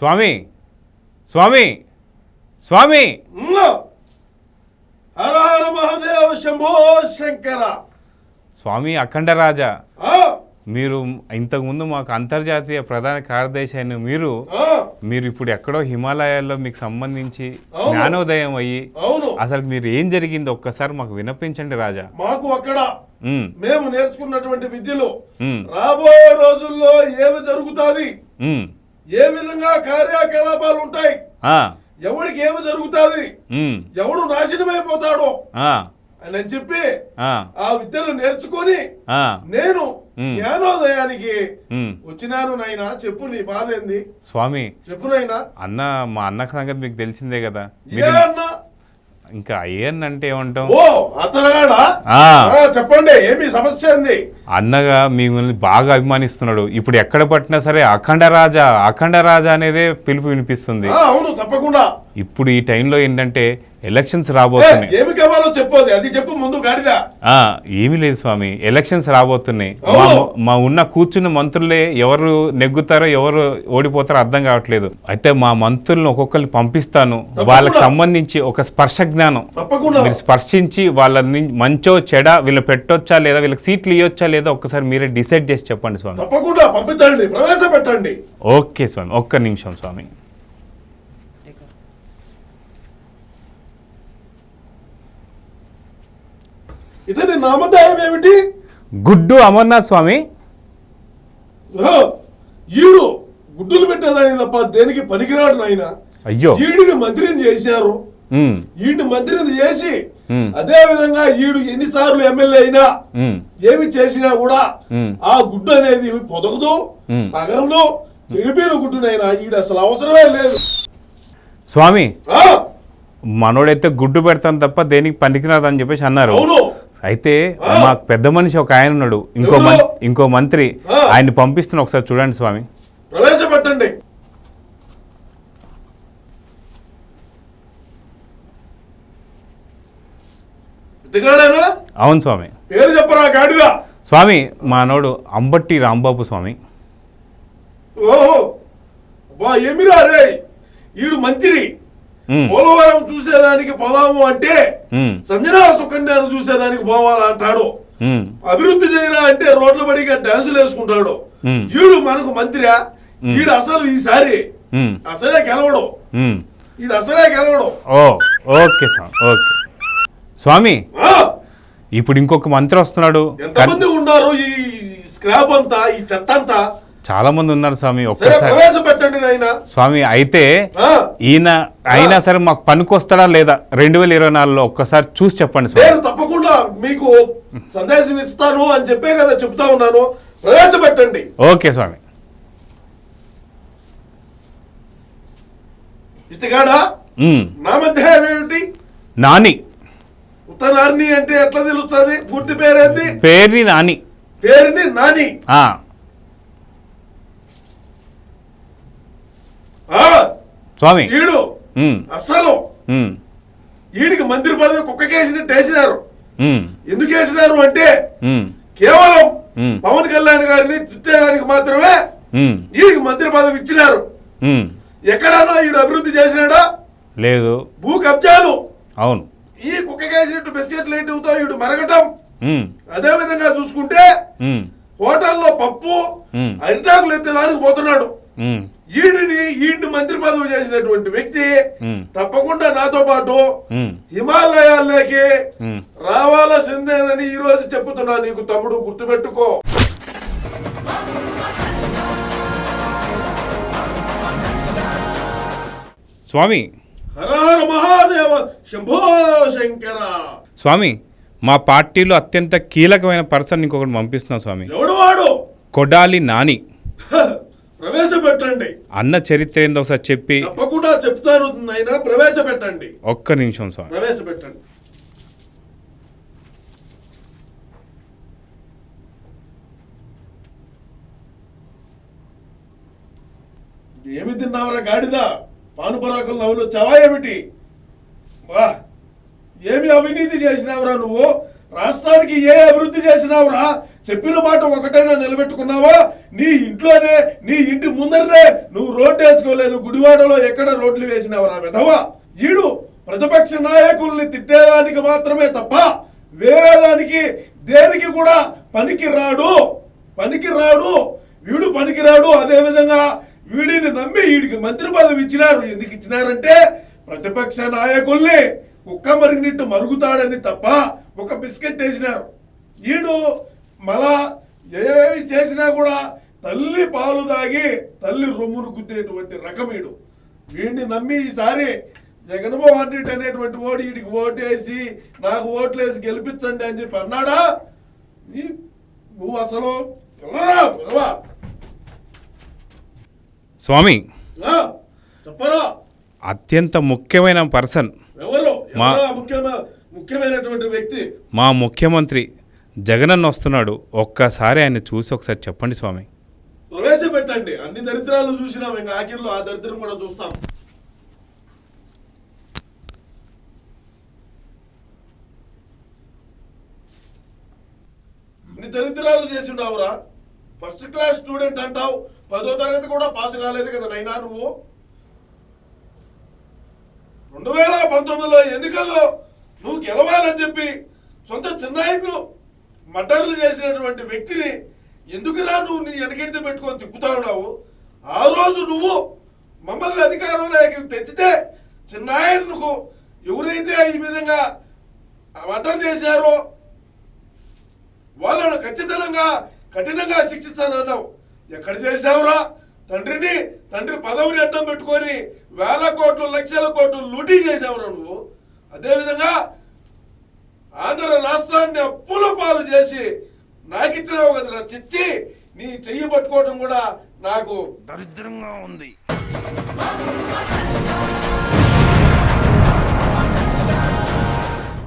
స్వామి స్వామి స్వామి. మహాదేవ శంభో శంకర. స్వామి అఖండ రాజా. మీరు ఇంతకుముందు మాకు అంతర్జాతీయ ప్రధాన కార్యదర్శి అయిన మీరు మీరు ఇప్పుడు ఎక్కడో హిమాలయాల్లో మీకు సంబంధించి. జ్ఞానోదయం అయ్యి అసలు మీరు ఏం జరిగిందో ఒక్కసారి మాకు వినిపించండి రాజా. మాకు అక్కడ మేము నేర్చుకున్నటువంటి విద్యలో రాబోయే రోజుల్లో ఏమి జరుగుతాది? ఏ విధంగా కార్యకలాపాలు ఉంటాయి? ఆ, ఎవడికి ఏమి జరుగుతాది? ఎవడు నాశనమైపోతాడో? అని చెప్పి ఆ, విద్యలు నేర్చుకొని నేను. జ్ఞానోదయానికి. వచ్చినాను నాయనా. చెప్పు నీ బాధ ఏంది? స్వామి. చెప్పు నాయనా. అన్న మా అన్న సంగతి మీకు తెలిసిందే కదా. అన్నా? ఇంకా అయ్యన్ అంటే ఏమంటాం? ఓ చెప్పండి ఏమి సమస్య ఏంది? అన్నగా మిమ్మల్ని బాగా అభిమానిస్తున్నాడు. ఇప్పుడు ఎక్కడ పట్టినా సరే అఖండ రాజా అఖండ రాజా అనేదే పిలుపు వినిపిస్తుంది. అవును తప్పకుండా. ఇప్పుడు ఈ టైంలో ఏంటంటే ఎలక్షన్స్ రాబోతున్నాయి. ఏమి కావాలో చెప్పు అది అది చెప్పు ముందు గాడిదా. ఆ, ఏమీ లేదు స్వామి. ఎలక్షన్స్ రాబోతున్నాయి. మా ఉన్న కూర్చున్న మంత్రులే ఎవరు నెగ్గుతారో ఎవరు ఓడిపోతారో అర్థం కావట్లేదు. అయితే మా మంత్రులను ఒక్కొక్కరిని పంపిస్తాను. వాళ్ళకి సంబంధించి ఒక స్పర్శ జ్ఞానం. తప్పకుండా. మీరు స్పర్శించి వాళ్ళని మంచో చెడ వీళ్ళు పెట్టొచ్చా లేదా వీళ్ళకి సీట్లు ఇవ్వచ్చా లేదా ఒక్కసారి మీరే డిసైడ్ చేసి చెప్పండి స్వామి. తప్పకుండా పంపించండి ప్రవేశపెట్టండి. ఓకే స్వామి. ఒక్క నిమిషం స్వామి. ఇతని నామధాయం ఏమిటి? గుడ్డు అమర్నాథ్ స్వామి. ఈడు గుడ్డులు పెట్టేదాని తప్ప దేనికి పనికిరాడు నాయన? అయ్యో. ఈడిని మంత్రిని చేశారు. ఈడిని మంత్రిని చేసి అదే విధంగా ఈడు ఎన్నిసార్లు ఎమ్మెల్యే అయినా ఏమి చేసినా కూడా. ఆ గుడ్డు అనేది పొదగదు. పగలదు చెడిపోయిన గుడ్డునైనా ఈడు అసలు అవసరమే లేదు. స్వామి మనోడైతే గుడ్డు పెడతాను తప్ప దేనికి పనికిరాదు అని చెప్పేసి అన్నారు. అవును. అయితే. మాకు పెద్ద మనిషి ఒక ఆయన ఉన్నాడు. ఇంకో ఇంకో మంత్రి. ఆయన్ని పంపిస్తున్న ఒకసారి చూడండి స్వామి. ప్రవేశపెట్టండి. అవును స్వామి. పేరు చెప్పరా గాడిదా? స్వామి మానోడు అంబట్టి రాంబాబు స్వామి. ఓహో. ఏమిరా రే? ఈడు మంత్రి. పోలవరం చూసేదానికి పోదాము అంటే సంజనా సుకన్యను చూసేదానికి పోవాలా అంటాడు. అభివృద్ధి చేయరా అంటే రోడ్ల బడిగా డాన్సులు వేసుకుంటాడు. ఈడు మనకు మంత్రియా? ఈడు అసలు ఈసారి అసలే గెలవడు. ఈడు అసలే గెలవడు. ఓకే స్వామి ఓకే. స్వామి ఇప్పుడు ఇంకొక మంత్రి వస్తున్నాడు. ఎంతమంది ఉన్నారు ఈ స్క్రాప్ అంతా ఈ చెత్త అంతా? చాలా మంది ఉన్నారు స్వామి సరే ఒక్కసారి. స్వామి అయితే ఈయన అయినా సరే మాకు పనికొస్తాడా లేదా? రెండు వేల ఇరవై నాలుగులో ఒక్కసారి చూసి చెప్పండి నేను తప్పకుండా మీకు సందేశం ఇస్తాను అని చెప్పే కదా చెప్తా ఉన్నాను. ప్రవేశపెట్టండి ఓకే స్వామి. ఇతగాడా ఉమ్, నామధ్యాయం ఏమిటి? నాని. ఉత్తనార్ని అంటే ఎట్లా తెలుస్తుంది? పూర్తి పేరేంది? పేరుని నాని. పేరుని నాని ఆ, ఆ స్వామి. ఈడు అస్సలు. ఈడికి మంత్రి పదవి కుక్కకేసినట్టు వేసినారు. ఎందుకు వేసినారు అంటే కేవలం పవన్ కళ్యాణ్ గారిని తిట్టేదానికి మాత్రమే ఈడికి మంత్రి పదవి ఇచ్చినారు. ఎక్కడన్నా ఈడు అభివృద్ధి చేసినాడా? లేదు. భూ కబ్జాలు. అవును. ఈ కుక్కకేసినట్టు బిస్కెట్ లేటివ్తో ఈడు మరగటం. అదే విధంగా చూసుకుంటే హోటల్లో పప్పు అరిటాకులు ఎత్తేదానికి పోతున్నాడు. ఈడిని ఈడిని మంత్రి పదవి చేసినటువంటి వ్యక్తి తప్పకుండా నాతో పాటు హిమాలయాల్లోకి. రావాల్సిందేనని ఈ రోజు చెప్తున్నా. నీకు తమ్ముడు గుర్తుపెట్టుకో. స్వామి. హర హర మహాదేవ శంభో శంకర. స్వామి మా పార్టీలో అత్యంత కీలకమైన పర్సన్ ఇంకొకటి పంపిస్తున్నాం స్వామి. ఎవడు వాడు? కొడాలి నాని. ప్రవేశపెట్టండి అన్న చరిత్ర ఏందో ఒకసారి చెప్పి. తప్పకుండా చెప్తాను నాయన ప్రవేశపెట్టండి. ఒక్క నిమిషం స్వామి ప్రవేశపెట్టండి. ఏమి తిన్నావురా గాడిద? పానుపరాకులు నవ్వులు చవా ఏమిటి? వా ఏమి అవినీతి చేసినావురా నువ్వు? రాష్ట్రానికి ఏ అభివృద్ధి చేసినావురా? చెప్పిన మాట ఒకటైనా నిలబెట్టుకున్నావా? నీ ఇంట్లోనే నీ ఇంటి ముందరనే నువ్వు రోడ్డు వేసుకోలేదు గుడివాడలో ఎక్కడ రోడ్లు వేసినావురా విధవా? ఈడు ప్రతిపక్ష నాయకుల్ని తిట్టేదానికి మాత్రమే తప్ప వేరే దానికి దేనికి కూడా పనికి రాడు పనికి రాడు వీడు పనికి రాడు అదే విధంగా వీడిని నమ్మి వీడికి మంత్రి పదవి ఇచ్చినారు. ఎందుకు ఇచ్చినారంటే ప్రతిపక్ష నాయకుల్ని కుక్క మరిగినట్టు మరుగుతాడని తప్ప ఒక బిస్కెట్ వేసినారు. ఈడు మళ్ళా ఏవేవి చేసినా కూడా తల్లి పాలు దాగి తల్లి రొమ్మును గుద్దేటువంటి రకమీడు వీడిని నమ్మి ఈసారి జగన్మోహన్ రెడ్డి అనేటువంటి ఓడి వీడికి ఓటేసి నాకు ఓట్లేసి గెలిపించండి అని చెప్పి అన్నాడా? నువ్వు అసలు? స్వామి. చెప్పరా? అత్యంత ముఖ్యమైన పర్సన్. ఎవరు? ముఖ్యమైనటువంటి వ్యక్తి? మా ముఖ్యమంత్రి జగనన్న వస్తున్నాడు. ఒక్కసారి ఆయన చూసి ఒకసారి చెప్పండి స్వామి. ప్రవేశపెట్టండి. అన్ని దరిద్రాలు చూసినాం. ఇంకా ఆఖరిలో ఆ దరిద్రం కూడా చూస్తాం. అన్ని దరిద్రాలు చేసిండావురా. ఫస్ట్ క్లాస్ స్టూడెంట్ అంటావు. పదో తరగతి కూడా పాస్ కాలేదు కదా నైనా నువ్వు? రెండు వేల పంతొమ్మిదిలో ఎన్నికల్లో నువ్వు గెలవాలని చెప్పి సొంత చిన్నాయిను మటర్లు చేసినటువంటి వ్యక్తిని ఎందుకురా నువ్వు నీ వెనకెడితే పెట్టుకొని తిప్పుతా ఉన్నావు? ఆ రోజు నువ్వు మమ్మల్ని అధికారంలోకి తెచ్చితే చిన్నాయనకు ఎవరైతే ఈ విధంగా మటర్ చేశారో వాళ్ళను ఖచ్చితంగా కఠినంగా శిక్షిస్తానన్నావు. ఎక్కడ చేశావురా? తండ్రిని తండ్రి పదవిని అడ్డం పెట్టుకొని వేల కోట్లు లక్షల కోట్లు లూటీ చేశావురా నువ్వు? అదేవిధంగా ఆంధ్ర రాష్ట్రాన్ని అప్పుల చేసి నాకిచ్చినావు కదరా చిచ్చి. నీ చెయ్యి పట్టుకోవటం కూడా నాకు దరిద్రంగా ఉంది.